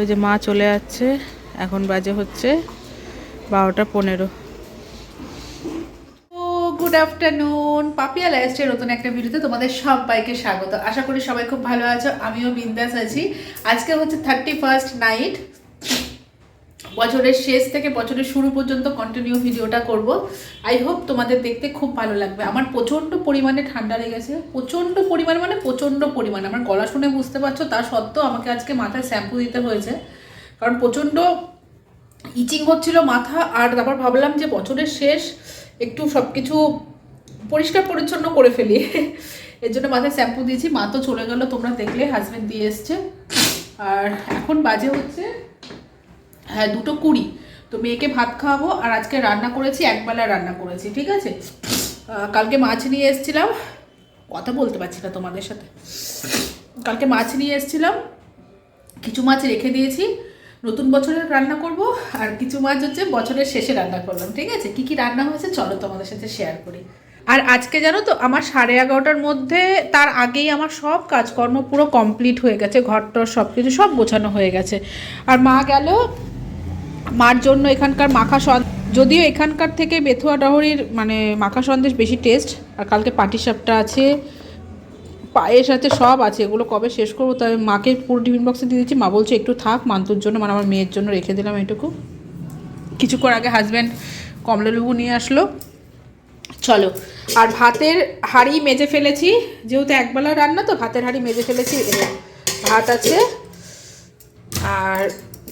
এই যে মা চলে যাচ্ছে। এখন বাজে হচ্ছে বারোটা পনেরো। গুড আফটারনুন পাপিয়া লাইফস্টাইল নতুন একটা ভিডিওতে তোমাদের সবাইকে স্বাগত। আশা করি সবাই খুব ভালো আছো। আমিও বিন্দাস আছি। আজকে হচ্ছে থার্টি ফার্স্ট নাইট বছরের শেষ থেকে বছরের শুরু পর্যন্ত কন্টিনিউ ভিডিওটা করব। আই হোপ তোমাদের দেখতে খুব ভালো লাগবে। আমার প্রচণ্ড পরিমাণে ঠান্ডা লেগেছে। প্রচণ্ড পরিমাণে মানে প্রচণ্ড পরিমাণে। আমার গলা শুনে বুঝতে পারছ, তা সত্ত্বেও আমাকে আজকে মাথায় শ্যাম্পু দিতে হয়েছে। কারণ প্রচণ্ড ইচিং হচ্ছিল মাথা, আর তারপর ভাবলাম যে বছরের শেষ একটু সব কিছু পরিষ্কার পরিচ্ছন্ন করে ফেলি। এর জন্য মাথায় শ্যাম্পু দিয়েছি। মা তো চলে গেল, তোমরা দেখলে হাজব্যান্ড দিয়ে এসছে। আর এখন বাজে হচ্ছে হ্যাঁ দুটো কুড়ি। তো মেয়েকে ভাত খাওয়াবো আর আজকে রান্না করেছি, একবেলা রান্না করেছি, ঠিক আছে? কালকে মাছ নিয়ে এসেছিলাম। কথা বলতে পারছি না তোমাদের সাথে। কালকে মাছ নিয়ে এসেছিলাম। কিছু মাছ রেখে দিয়েছি। নতুন বছরের রান্না করব আর কিছু মাছ হচ্ছে বছরের শেষে রান্না করলাম, ঠিক আছে? কি কি রান্না হয়েছে চলো তোমাদের সাথে শেয়ার করি। আর আজকে জানো তো, আমার সাড়ে এগারোটার মধ্যে তার আগেই আমার সব কাজকর্ম পুরো কমপ্লিট হয়ে গেছে, ঘরটর সব কিছু সব গোছানো হয়ে গেছে। আর মা গেল মার জন্য এখানকার মাখা সন্দেশ যদিও এখানকার থেকে বেথুয়া ডহরির মানে মাখা সন্দেশ বেশি টেস্ট আর কালকে পাটিসাপটা আছে, পায়েস আছে, সব আছে, এগুলো কবে শেষ করব তাই মাকে পুরো টিফিন বক্সে দিয়ে দিচ্ছি। মা বলছে, একটু থাক, মান্তুর জন্য মানে আমার মেয়ের জন্য রেখে দিলাম এটুকু। কিছুক্ষণ আগে হাজব্যান্ড কমলালেবু নিয়ে আসলো। চলো, আর ভাতের হাঁড়ি মেজে ফেলেছি, যেহেতু একবেলা রান্না, তো ভাতের হাঁড়ি মেজে ফেলেছি ভাত আছে। আর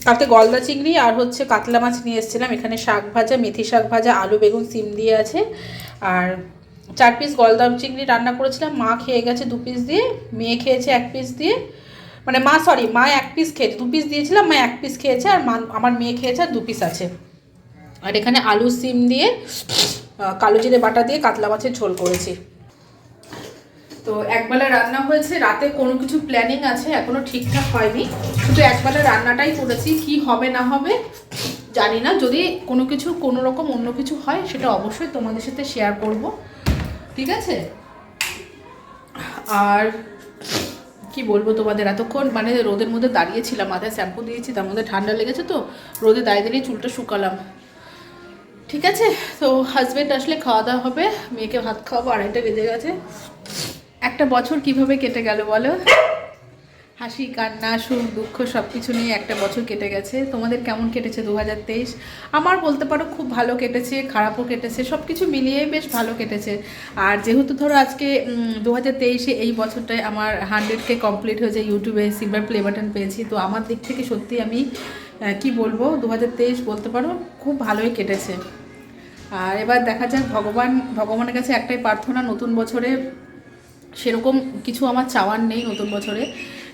কালকে গলদা চিংড়ি আর হচ্ছে কাতলা মাছ নিয়ে এসেছিলাম। এখানে শাক ভাজা, মেথি শাক ভাজা, আলু, বেগুন, সিম দিয়ে আছে। আর চার পিস গলদা চিংড়ি রান্না করেছিলাম। মা খেয়ে গেছে দু পিস দিয়ে, মেয়ে খেয়েছে এক পিস দিয়ে। মানে মা সরি মা এক পিস খেয়েছে। দু পিস দিয়েছিলাম, মা এক পিস খেয়েছে আর মা আমার মেয়ে খেয়েছে আর দু পিস আছে। আর এখানে আলু, সিম দিয়ে কালো জিরে বাটা দিয়ে কাতলা মাছের ঝোল করেছি। তো একবেলা রান্না হয়েছে, রাতে কোনো কিছু প্ল্যানিং আছে, এখনও ঠিকঠাক হয়নি। শুধু একবেলা রান্নাটাই করেছি, কি হবে না হবে জানি না। যদি কোনো কিছু, কোনো রকম অন্য কিছু হয়, সেটা অবশ্যই তোমাদের সাথে শেয়ার করব। ঠিক আছে? আর কি বলব তোমাদের, এতক্ষণ মানে রোদের মধ্যে দাঁড়িয়েছিলাম মাথায় শ্যাম্পু দিয়েছি, তার মধ্যে ঠান্ডা লেগেছে তো, রোদে দাঁড়িয়ে দাঁড়িয়ে চুলটা শুকালাম। ঠিক আছে? তো হাজবেন্ড আসলে খাওয়া দাওয়া হবে, মেয়েকে ভাত খাওয়াবো, আড়াইটা বেজে গেছে। একটা বছর কীভাবে কেটে গেল বলো? হাসি, কান্না, সুখ, দুঃখ সব কিছু নিয়ে একটা বছর কেটে গেছে। তোমাদের কেমন কেটেছে দু হাজার তেইশ? আমার বলতে পারো খুব ভালো কেটেছে, খারাপও কেটেছে সব কিছু মিলিয়ে বেশ ভালো কেটেছে। আর যেহেতু ধরো আজকে দু হাজার এই বছরটায় আমার হান্ড্রেডকে কমপ্লিট হয়েছে ইউটিউবে সিলভার প্লে বাটন পেয়েছি। তো আমার দিক থেকে সত্যি আমি কি বলব দু হাজার তেইশ বলতে পারো খুব ভালোই কেটেছে। আর এবার দেখা যাক, ভগবান, ভগবানের কাছে একটাই প্রার্থনা, নতুন বছরে সেরকম কিছু আমার চাওয়ার নেই নতুন বছরে।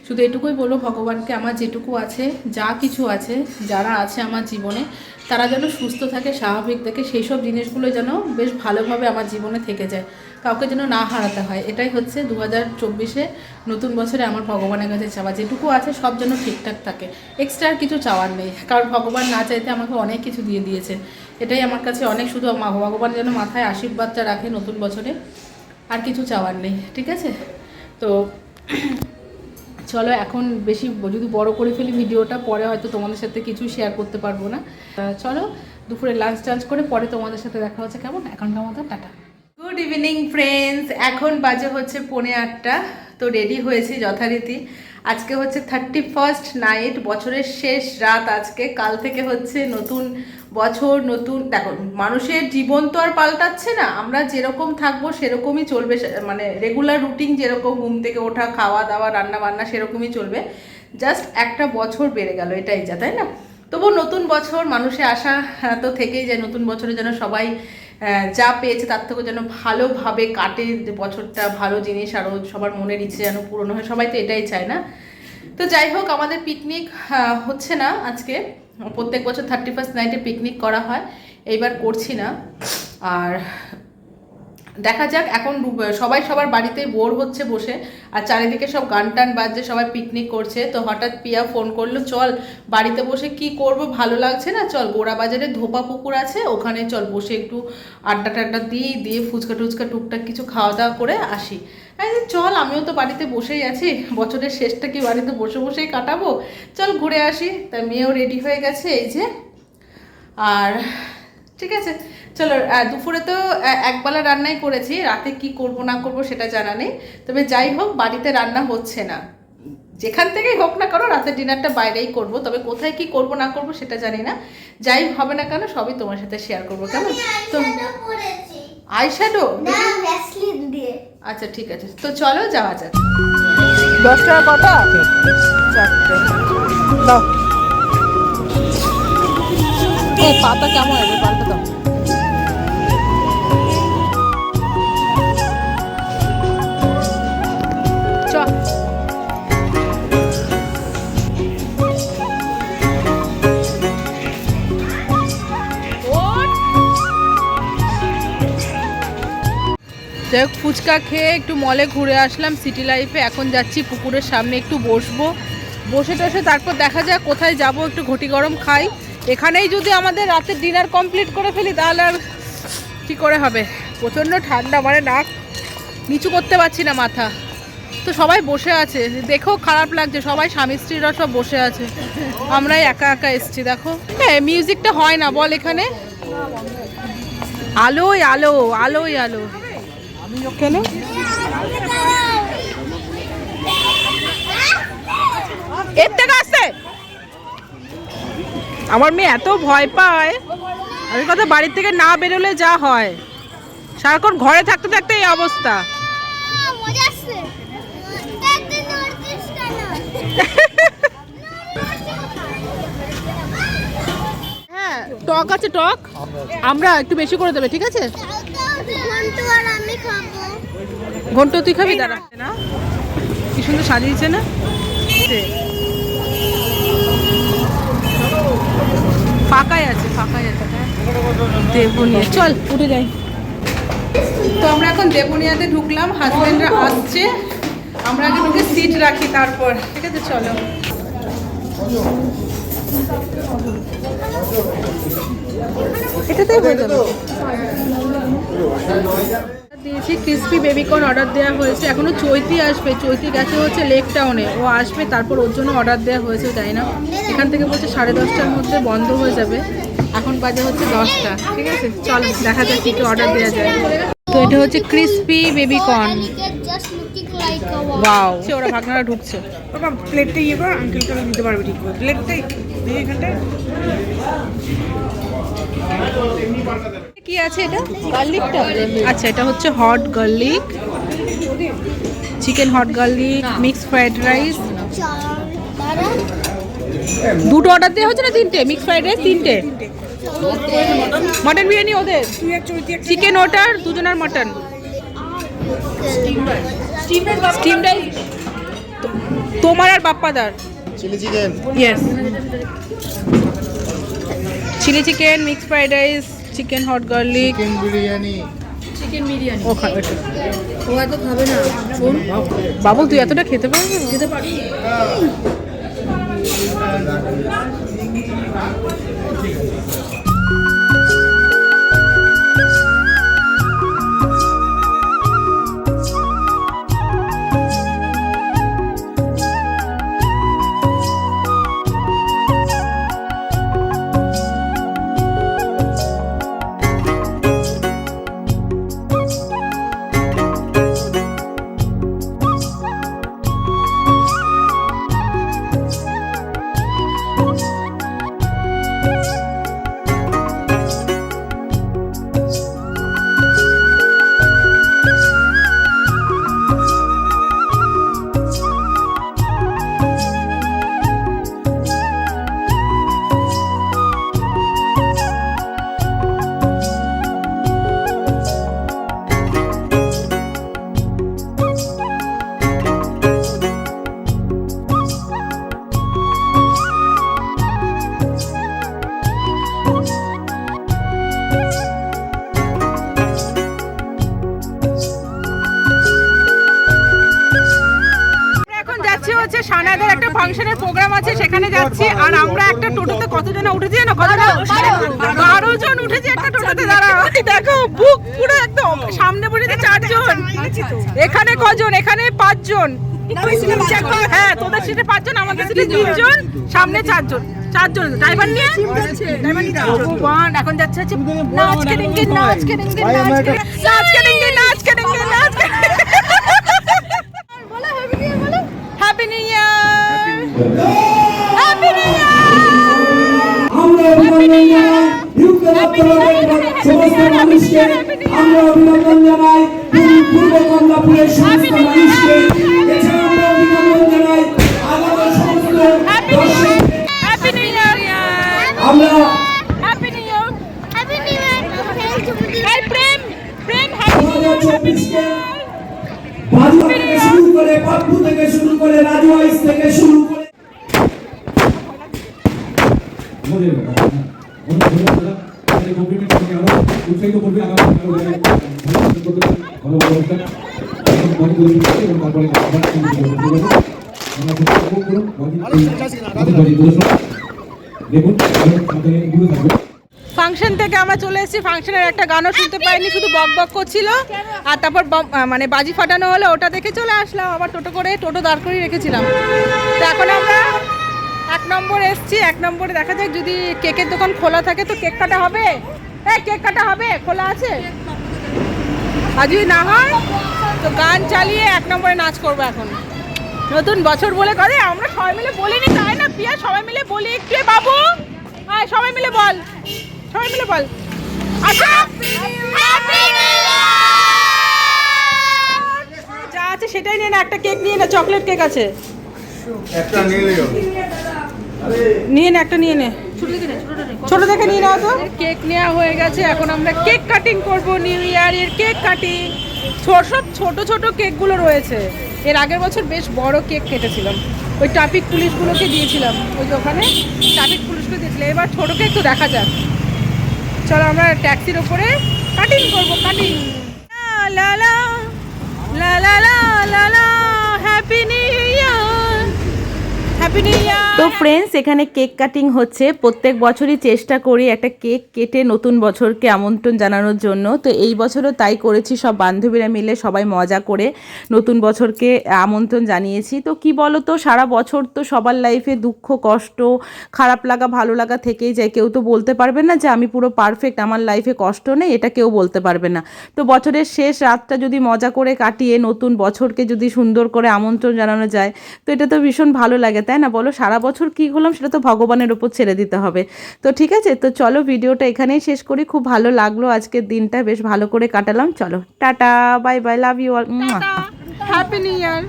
শুধু এটুকুই বলব, ভগবানকে আমার যেটুকু আছে, যা কিছু আছে, যারা আছে আমার জীবনে, তারা যেন সুস্থ থাকে, স্বাভাবিক থাকে সেই সব জিনিসগুলো যেন বেশ ভালোভাবে আমার জীবনে থেকে যায়। কাউকে যেন না হারাতে হয়। এটাই হচ্ছে দু হাজার চব্বিশে নতুন বছরে আমার ভগবানের কাছে চাওয়া। যেটুকু আছে, সব যেন ঠিকঠাক থাকে। এক্সট্রা আর কিছু চাওয়ার নেই। কারণ ভগবান না চাইতে আমাকে অনেক কিছু দিয়ে দিয়েছে। এটাই আমার কাছে অনেক। শুধু ভগবান যেন মাথায় আশীর্বাদটা রাখে নতুন বছরে। আর কিছু চাওয়ার নেই, ঠিক আছে? তো চলো এখন বেশি যদি বড় করে ফেলি ভিডিওটা, পরে হয়তো তোমাদের সাথে কিছু শেয়ার করতে পারব না। চলো দুপুরে লাঞ্চ টাঞ্চ করে পরে তোমাদের সাথে দেখা হচ্ছে, কেমন? এখনকার মতো টাটা। গুড ইভিনিং ফ্রেন্ডস এখন বাজে হচ্ছে পৌনে আটটা, তো রেডি হয়েছি যথারীতি। আজকে হচ্ছে থার্টি ফার্স্ট নাইট বছরের শেষ রাত আজকে। কাল থেকে হচ্ছে নতুন বছর নতুন দেখো মানুষের জীবন তো আর পাল্টাচ্ছে না। আমরা যেরকম থাকব সেরকমই চলবে মানে রেগুলার রুটিন যেরকম ঘুম থেকে ওঠা খাওয়া দাওয়া রান্না বান্না সেরকমই চলবে। জাস্ট একটা বছর বেড়ে গেল এটাই যা তাই না? তবু নতুন বছর মানুষের আশা আহ, তো থেকেই যায় নতুন বছরে যেন সবাই যা পেয়েছে তার থেকেও যেন ভালোভাবে কাটে বছরটা ভালো জিনিস আরও সবার মনের ইচ্ছে যেন পূরণ হয় সবাই তো এটাই চায় না। তো যাই হোক, আমাদের পিকনিক হচ্ছে না আজকে। প্রত্যেক বছর থার্টি ফার্স্ট নাইটে পিকনিক করা হয়। এইবার করছি না। আর দেখা যাক, এখন সবাই সবার বাড়িতে বোর হচ্ছে বসে, আর চারিদিকে সব গান টান বাজছে, সবাই পিকনিক করছে, তো হঠাৎ পিয়া ফোন করল, চল, বাড়িতে বসে কি করব? ভালো লাগছে না? চল গোড়া বাজারে ধোপা পুকুর আছে, ওখানে চল, বসে একটু আড্ডা টাড্ডা দিই, দিয়ে ফুচকা টুচকা, টুকটাক কিছু খাওয়া দাওয়া করে আসি। হ্যাঁ চল, আমিও তো বাড়িতে বসেই আছি, বছরের শেষটা কি বাড়িতে বসে বসেই কাটাবো? চল, ঘুরে আসি। তা মেয়েও রেডি হয়ে গেছে, এই যে, আর ঠিক আছে চলো দুপুরে তো একবেলা রান্নাই করেছি রাতে কি করব না করব সেটা জানা নেই। তবে যাই হোক বাড়িতে রান্না হচ্ছে না। যেখান থেকেই হোক না কারও রাতের ডিনারটা বাইরেই করব তবে কোথায় কি করব না করব সেটা জানি না। যাই হবে না কেন সবই তোমার সাথে শেয়ার করব কেমন? তো আই শ্যাডো দিয়ে। আচ্ছা ঠিক আছে। তো চলো যাওয়া যাক। দশ টাকা কটা? চারটে। পাতা কেমন হবে পাতা দাও। যাই হোক ফুচকা খেয়ে একটু মলে ঘুরে আসলাম সিটি লাইফে। এখন যাচ্ছি পুকুরের সামনে একটু বসবো। বসে টসে তারপর দেখা যাক কোথায় যাব, একটু ঘটি গরম খাই। এখানেই যদি আমাদের রাতের ডিনার কমপ্লিট করে ফেলি, তাহলে আর কী করে হবে? প্রচণ্ড ঠান্ডা মানে নাক নিচু করতে পারছি না মাথা। তো সবাই বসে আছে। দেখেও খারাপ লাগছে, সবাই স্বামী স্ত্রীরা সব বসে আছে। আমরাই একা একা এসছি, দেখো। হ্যাঁ মিউজিকটা হয় না, বল এখানে। আলোই আলো আলোই আলো। কেন এর থেকে আসছে। আমার মেয়ে এত ভয় পায়। আমি কথা বাড়ির থেকে না বেরোলে যা হয়। সারাক্ষণ ঘরে থাকতে থাকতে এই অবস্থা মজা আসছে একদিন নড়ছিস কেন হ্যাঁ টক আছে টক। আমরা একটু বেশি করে দেবে ঠিক আছে? ঘন্টু তুই খাবি? দাঁড়া। না কি সুন্দর সাজিয়েছে না? ফাঁকাই আছে ফাঁকাই আছে দেবনিয়া। চল উঠে যাই। তো আমরা এখন দেবনিয়াতে ঢুকলাম হাজবেন্ডরা আসছে। আমরা আগে ঢুকে সিট রাখি তারপর ঠিক আছে? চলো। এটাতেই হয়ে যাবে। দিয়েছি ক্রিসপি বেবিকর্ন অর্ডার দেওয়া হয়েছে। এখনও চৈতি আসবে। চৈতি গেছে হচ্ছে লেক টাউনে ও আসবে তারপর ওর জন্য অর্ডার দেওয়া হয়েছে তাই না। এখান থেকে বলছে সাড়ে দশটার মধ্যে বন্ধ হয়ে যাবে। এখন বাজে হচ্ছে দশটা ঠিক আছে? চল দেখা যাক কি কি অর্ডার দেওয়া যায়। তো এটা হচ্ছে ক্রিসপি বেবিকর্ন ওরা ভাগনারা ঢুকছে। প্লেটটা ইয়ে কর আঙ্কেলকে দিতে পারবে ঠিক করে। প্লেটটাই কি আছে এটা? গার্লিকটা? আচ্ছা এটা হচ্ছে hot garlic. Chicken hot garlic mix fried rice. দুটো অর্ডার দেওয়া হচ্ছে না তিনটে? মিক্স ফ্রাইড রাইস তিনটে? মটন বিরিয়ানি ওদের? চিকেন ওটার দুজনের মটন। স্টিম রাইস তোমার আর বাপ্পাদার। Chilli chicken? Yes chilli chicken mix fried rice chicken hot garlic chicken biryani ও এত খাবে না। বাবু তুই এতটা খেতে পারবি? খেতে পারবি। যাচ্ছি হচ্ছে সানাদের একটা ফাংশনের প্রোগ্রাম আছে সেখানে যাচ্ছি। আর আমরা একটা টোটোতে কতজন উঠেছি জানো? কতজন? বারো জন। উঠেছি একটা টোটোতে। দাঁড়া দেখো বুক পুরো একদম সামনে বসেছে চারজন। এখানে কজন? এখানে পাঁচজন। হ্যাঁ তোদের সিটে পাঁচজন আমাদের সিটে তিনজন সামনে চারজন। চারজন ড্রাইভার নিয়ে? এখন যাচ্ছে নাচ নাচ নাচ নাচ কেটেঙ্গে নাচ কেটেঙ্গে নাচ happy new year happy new আমরা অভিনন্দন জানাই হিউকে সমস্ত মানুষকে আমরা অভিনন্দন জানাই পূর্ব- কমলাপুরের সমস্ত মানুষকে এছাড়া আমরা অভিনন্দন জানাই আগামী সমস্ত আমরা চব্বিশকে বাজুয়া থেকে শুরু করে পাপ্পু থেকে শুরু করে রাজু আইস থেকে শুরু করে উৎসাহিত করবে, আগামী ফাংশন থেকে আমরা চলে এসেছি। ফাংশনের একটা গানও শুনতে পাইনি, শুধু বক বক করছিল। আর তারপর মানে বাজি ফাটানো হলো, ওটা দেখে চলে আসলাম। আবার টোটো করে টোটো দাঁড় করিয়ে রেখেছিলাম। তো এখন আমরা এক নম্বর এসছি এক নম্বরে দেখা যাক যদি কেকের দোকান খোলা থাকে তো কেক কাটা হবে? হ্যাঁ কেক কাটা হবে? খোলা আছে? আর যদি না হয়? তো গান চালিয়ে এক নম্বরে নাচ করব এখন। নতুন বছর বলে করে আমরা সবাই মিলে বলিনি তাই না পিয়া সবাই মিলে বলি একটু। বাবু! হ্যাঁ সবাই মিলে বল। সবাই মিলে বল। আচ্ছা! যা আছে সেটাই নিয়ে না একটা কেক নিয়ে না চকলেট কেক আছে। একটা নিয়ে নে একটা নিয়ে নে ছোট দেখে নিয়ে নাও তো কেক নেওয়া হয়ে গেছে এখন আমরা কেক কাটিং করব নিউ ইয়ারের কেক কাটিং সব ছোট ছোট কেকগুলো রয়েছে এর আগের বছর বেশ বড় কেক কেটেছিলাম ওই ট্রাফিক পুলিশগুলোকে দিয়েছিলাম ওই ওখানে ট্রাফিক পুলিশকে দিয়েছিলাম এবার ছোট কেক তো দেখা যাক চলো আমরা ট্যাক্সির ওপরে কাটিং করব কাটিং লা লা লা লা লা লা লা happy new year happy new year তো ফ্রেন্ডস এখানে কেক কাটিং হচ্ছে। প্রত্যেক বছরই চেষ্টা করি একটা কেক কেটে নতুন বছরকে আমন্ত্রণ জানানোর জন্য। তো এই বছরও তাই করেছি, সব বান্ধবীরা মিলে সবাই মজা করে নতুন বছরকে আমন্ত্রণ জানিয়েছি। তো কি বলো তো সারা বছর তো সবার লাইফে দুঃখ, কষ্ট, খারাপ লাগা, ভালো লাগা থেকেই যায়। কেউ তো বলতে পারবে না যে আমি পুরো পারফেক্ট আমার লাইফে কষ্ট নেই, এটা কেউ বলতে পারবে না। তো বছরের শেষ রাতটা যদি মজা করে কাটিয়ে নতুন বছরকে যদি সুন্দর করে আমন্ত্রণ জানানো যায়, তো এটা তো ভীষণ ভালো লাগে, তাই না? বলো, সারা বছর কি হলাম সেটা তো ভগবানের উপর ছেড়ে দিতে হবে। তো ঠিক আছে তো চলো ভিডিওটা এখানেই শেষ করি। খুব ভালো লাগল আজকের দিনটা বেশ ভালো করে কাটালাম। চলো tata bye bye love you all. Happy new year.